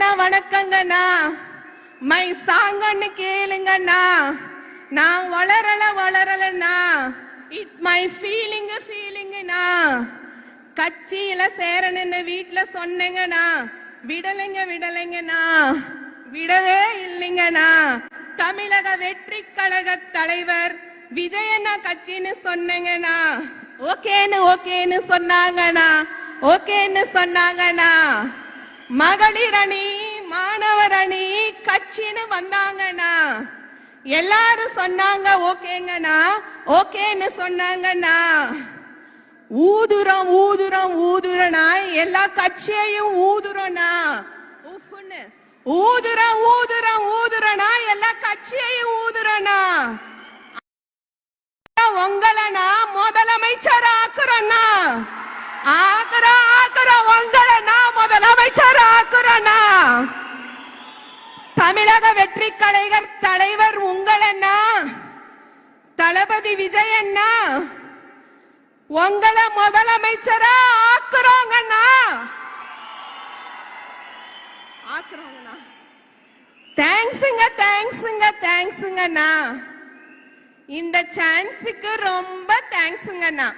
வணக்கங்கண்ணா? My சாங்கன்னு கேளுங்கண்ணா. நான் வளரல வளரலண்ணா. இட்ஸ் மை ஃபீலிங் ஃபீலிங்ண்ணா கட்சியில சேரணுன்னு வீட்ல சொன்னேங்கண்ணா. விடலைங்க விடலைங்கண்ணா. விடவே இல்லைங்கண்ணா. தமிழக வெற்றி கழக தலைவர் விஜயண்ணா கட்சின்னு சொன்னேங்கண்ணா. ஓகேன்னு ஓகேன்னு சொன்னாங்கண்ணா. ஓகேன்னு சொன்னாங்கண்ணா. மகளிர் அணி மாணவர் அணி கட்சின்னு வந்தாங்கண்ணா எல்லாரும் சொன்னாங்க ஓகேங்கண்ணா ஓகேன்னு சொன்னாங்கண்ணா ஊதுரம் ஊதுரம் ஊதுரனா எல்லா கட்சியையும் ஊதுரனா உப்புன்னு. ஊதுரம் ஊதுறோம் ஊதுறனா எல்லா கட்சியையும் ஊதுரனா உங்களனா நான் முதலமைச்சர் ஆக்குறேன்னா ஆக்குறோம் ஆக்குறோம் உங்களை நான் முதலமைச்சர் ஆக்குறேன்னா தமிழக வெற்றி கலைஞர் தலைவர் உங்களண்ணா தளபதி விஜய் அண்ணா? உங்களை முதலமைச்சரா ஆக்குறோங்கண்ணா ஆக்குறோங்கண்ணா தேங்க்ஸுங்க தேங்க்ஸுங்க தேங்க்ஸுங்கண்ணா இந்த சான்ஸுக்கு ரொம்ப தேங்க்ஸுங்கண்ணா